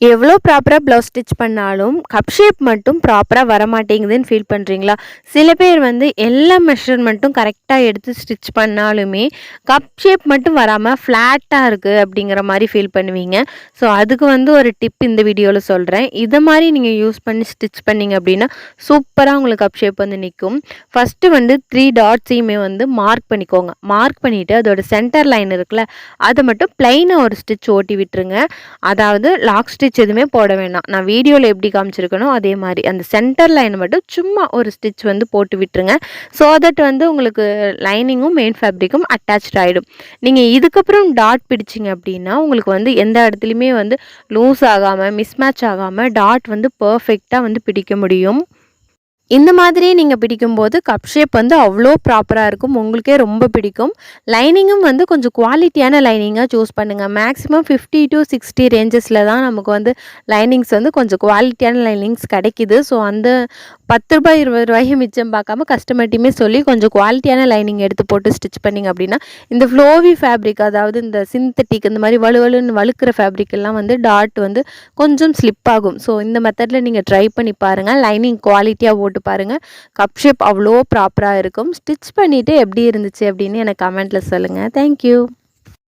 எவ்வளோ ப்ராப்பராக blouse stitch பண்ணாலும் கப் ஷேப் மட்டும் ப்ராப்பராக வர மாட்டேங்குதுன்னு ஃபீல் பண்ணுறீங்களா சில பேர் வந்து எல்லா மெஷர்மெண்ட்டும் கரெக்டாக எடுத்து ஸ்டிச் பண்ணாலுமே கப் ஷேப் மட்டும் வராமல் ஃப்ளாட்டாக இருக்குது அப்படிங்கிற மாதிரி ஃபீல் பண்ணுவீங்க. ஸோ அதுக்கு வந்து ஒரு டிப் இந்த வீடியோவில் சொல்கிறேன் இதை மாதிரி நீங்கள் யூஸ் பண்ணி ஸ்டிச் பண்ணிங்க அப்படின்னா சூப்பராக உங்களுக்கு கப் ஷேப் வந்து நிற்கும் ஃபஸ்ட்டு வந்து த்ரீ டாட்ஸையுமே வந்து மார்க் பண்ணிக்கோங்க. மார்க் பண்ணிவிட்டு அதோட சென்டர் லைன் இருக்குல்ல அதை மட்டும் ப்ளைனாக ஒரு ஸ்டிச் ஓட்டி விட்டுருங்க. அதாவது லாக் ஸ்டிச் ஸ்டிச் எதுவுமே போட வேணாம். நான் வீடியோவில் எப்படி காமிச்சிருக்கனோ அதே மாதிரி. அந்த சென்டர் லைன் மட்டும் சும்மா ஒரு ஸ்டிச் வந்து போட்டு விட்டுருங்க. ஸோ தட் வந்து உங்களுக்கு லைனிங்கும் மெயின் ஃபேப்ரிக்கும் அட்டாச் ஆகிடும் நீங்கள் இதுக்கப்புறம் டாட் பிடிச்சிங்க அப்படின்னா உங்களுக்கு வந்து எந்த இடத்துலையுமே வந்து லூஸ் ஆகாமல் மிஸ்மேட்ச் ஆகாமல் டாட் வந்து பர்ஃபெக்டாக வந்து பிடிக்க முடியும். இந்த மாதிரி நீங்கள் பிடிக்கும்போது கப் ஷேப் வந்து அவ்வளோ ப்ராப்பராக இருக்கும். உங்களுக்கே ரொம்ப பிடிக்கும். லைனிங்கும் வந்து கொஞ்சம் குவாலிட்டியான லைனிங்காக சூஸ் பண்ணுங்கள் மேக்ஸிமம் ஃபிஃப்டி டு சிக்ஸ்டி ரேஞ்சஸில் தான் நமக்கு வந்து லைனிங்ஸ் வந்து கொஞ்சம் குவாலிட்டியான லைனிங்ஸ் கிடைக்கிது. ஸோ அந்த பத்து ரூபாய் இருபது ரூபாய்க்கு மிச்சம் பார்க்காம கஸ்டமர்ட்டையுமே சொல்லி கொஞ்சம் குவாலிட்டியான லைனிங் எடுத்து போட்டு ஸ்டிச் பண்ணிங்க அப்படின்னா இந்த ஃப்ளோவி ஃபேப்ரிக் அதாவது இந்த சிந்தட்டிக் இந்த மாதிரி வலுவலுன்னு வழுக்கிற ஃபேப்ரிக் எல்லாம் வந்து டாட் வந்து கொஞ்சம் ஸ்லிப் ஆகும். ஸோ இந்த மெத்தடில் நீங்கள் ட்ரை பண்ணி பாருங்கள் லைனிங் குவாலிட்டியாக போட்டு போட்டு பாருங்கள் கப் ஷேப் அவ்வளோ ப்ராப்பராக இருக்கும். ஸ்டிச் பண்ணிவிட்டு எப்படி இருந்துச்சு அப்படின்னு எனக்கு கமெண்ட்டில் சொல்லுங்கள் தேங்க்யூ